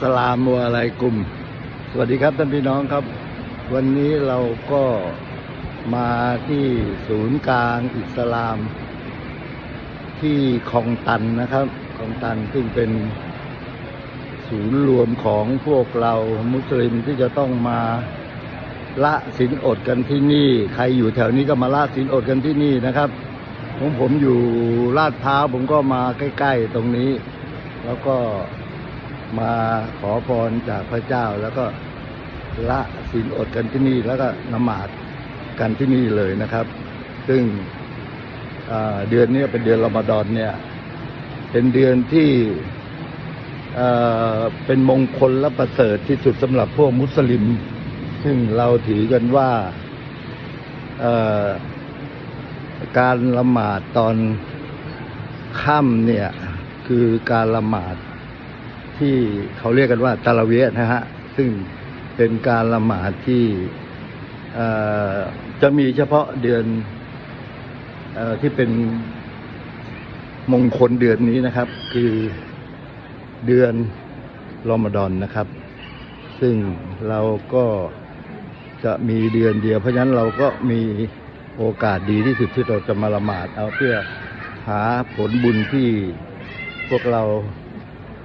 สลามุอะลัยกุมสวัสดีครับท่านพี่น้องครับ วันนี้เราก็มาที่ศูนย์กลางอิสลาม ที่คลองตันนะครับคลองตันซึ่งเป็นศูนย์รวมของพวกเรามุสลิมที่จะต้องมาละศีลอดกันที่นี่ ใครอยู่แถวนี้ก็มาละศีลอดกันที่นี่นะครับผมผมอยู่ลาดพร้าวผมก็มาใกล้ ๆ ตรงนี้ แล้วก็ มาขอพรจากพระเจ้าแล้วก็ละศีลอดกันที่นี่แล้วก็นมาดกันที่นี่เลยนะครับ ซึ่งเดือนนี้เป็นเดือนรอมฎอนเนี่ย เป็นเดือนที่เป็นมงคลและประเสริฐที่สุดสำหรับพวกมุสลิม ซึ่งเราถือกันว่าการละหมาดตอนค่ำเนี่ย คือการละหมาด ที่เขาเรียกกันว่าตะลเวะนะฮะ ซึ่งเป็นการละหมาดที่จะมีเฉพาะเดือนอที่เป็นมงคลเดือนนี้นะครับ คือเดือนรอมฎอนนะครับ ซึ่งเราก็จะมีเดือนเดียว เพราะฉะนั้นเราก็มีโอกาสดีที่สุดที่เราจะมาละหมาดเอาเพื่อหาผลบุญที่พวกเรา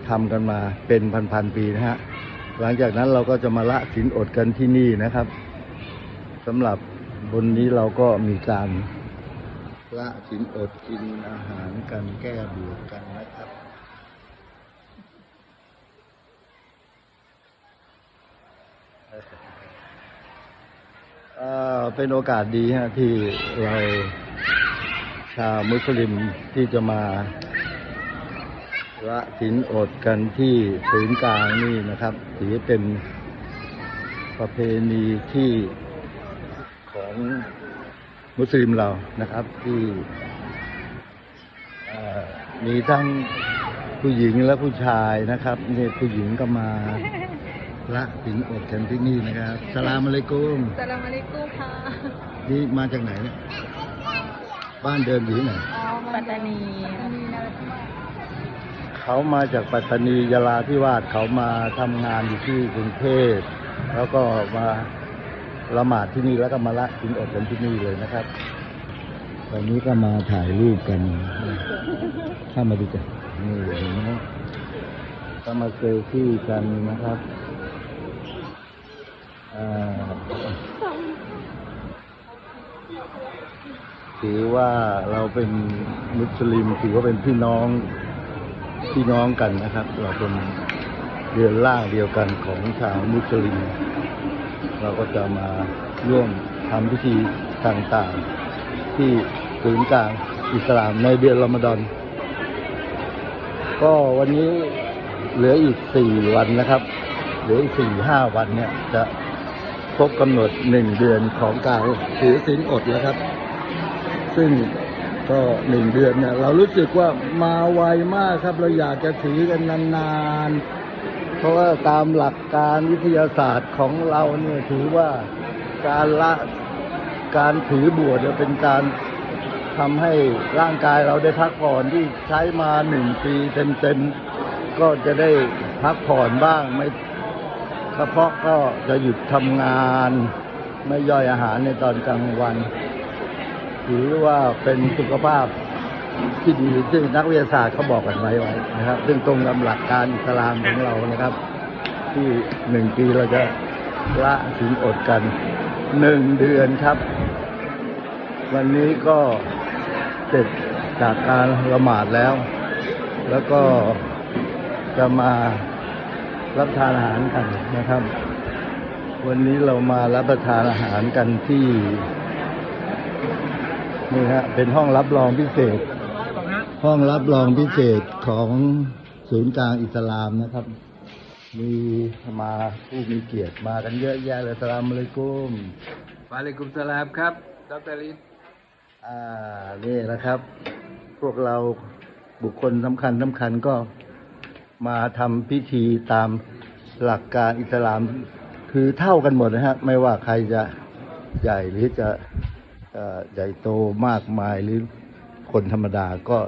ทำกันมาเป็นพันๆปีนะฮะหลังจากนั้นเราก็จะมาละศีลอดกันที่นี่นะครับสำหรับบนนี้เราก็มีการละศีลอดกินอาหารกันแก้เบื่อกันนะครับเอ่อเป็นโอกาสดีฮะที่เราชาวมุสลิมที่จะมา ละศีลอดกันที่ศูนย์กลางนี่นะครับถือเป็นประเพณีที่ของมุสลิมเรานะครับที่เอ่อมีทั้งผู้หญิงและผู้ชายนะครับนี่ผู้หญิงก็มาละศีลอดกันที่นี่นะครับสลามอะลัยกุมสลามอะลัยกุมค่ะนี่มาจากไหนเนี่ยบ้านเดิมอยู่ที่ไหนปัตตานี เขามาจากปัตตานียาลาธิวาสเขามาทำงานอยู่ที่กรุงเทพแล้วก็มาละหมาดที่นี่แล้วก็มาละกินอดกันที่นี่เลยนะครับวันนี้ก็มาถ่ายรูปกันเข้ามาดูกันนี่เห็นไหมก็มาเซลฟี่กันนะครับอ่าถือว่าเราเป็นมุสลิมถือว่าเป็นพี่น้อง พี่น้องกันนะครับ เราเป็นเรือนร่างเดียวกันของชาวมุสลิม เราก็จะมาร่วมทำพิธีต่างๆ ที่ศูนย์กลางอิสลามในเดือนรอมฎอนก็วันนี้เหลืออีกสี่วันนะครับเหลืออีกสี่ห้าวันเนี่ยจะครบกำหนดหนึ่งเดือนของการถือศีลอดแล้วครับ ซึ่ง ก็หนึ่งเดือนเนี่ยเรารู้สึกว่ามาไวมากครับ เราอยากจะถือกันนานๆ เพราะว่าตามหลักการวิทยาศาสตร์ของเราเนี่ยถือว่าการละการถือบวชเนี่ยเป็นการทำให้ร่างกายเราได้พักผ่อนที่ใช้มาหนึ่งปีเต็มๆ ก็จะได้พักผ่อนบ้างไม่กระเพาะก็จะหยุดทำงาน ไม่ย่อยอาหารในตอนกลางวัน ถือว่าเป็นสุขภาพที่ดีซึ่งนักวิทยาศาสตร์เขาบอกกันไว้ไว้นะครับ ซึ่งตรงกับหลักการอิสลามของเรานะครับ ที่หนึ่งปีเราจะละศีลอดกันหนึ่งเดือนครับ วันนี้ก็เสร็จจากการละหมาดแล้ว แล้วก็จะมารับทานอาหารกันนะครับ วันนี้เรามารับประทานอาหารกันที่ นี่ฮะเป็นห้องรับรองพิเศษ ห้องรับรองพิเศษของศูนย์กลางอิสลามนะครับ มีมาผู้มีเกียรติมากันเยอะแยะเลยสลามอะลัยกุมวาเลกุมสลามครับดรลินอ่านี่นะครับ พวกเราบุคคลสำคัญสำคัญก็มาทำพิธีตามหลักการอิสลาม คือเท่ากันหมดนะฮะ ไม่ว่าใครจะใหญ่หรือจะเอ่อ ใหญ่โตมากมายหรือคนธรรมดาก็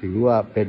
ถือว่าเป็น